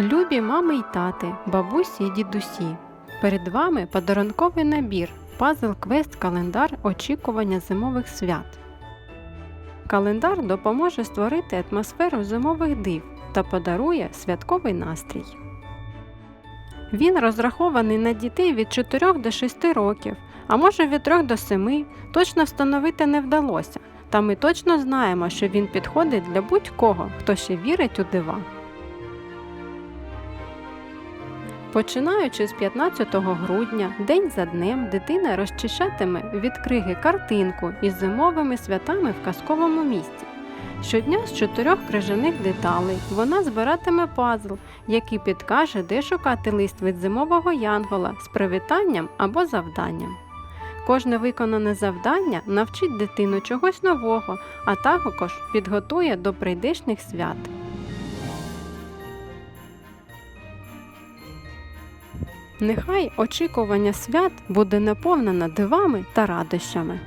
Любі мами й тати, бабусі й дідусі. Перед вами подарунковий набір, пазл квест календар очікування зимових свят. Календар допоможе створити атмосферу зимових див та подарує святковий настрій. Він розрахований на дітей від 4 до 6 років, а може від 3 до 7, точно встановити не вдалося, та ми точно знаємо, що він підходить для будь-кого, хто ще вірить у дива. Починаючи з 15 грудня, день за днем дитина розчищатиме від криги картинку із зимовими святами в казковому місці. Щодня з чотирьох крижаних деталей вона збиратиме пазл, який підкаже, де шукати лист від зимового янгола з привітанням або завданням. Кожне виконане завдання навчить дитину чогось нового, а також підготує до прийдешніх свят. Нехай очікування свят буде наповнено дивами та радощами.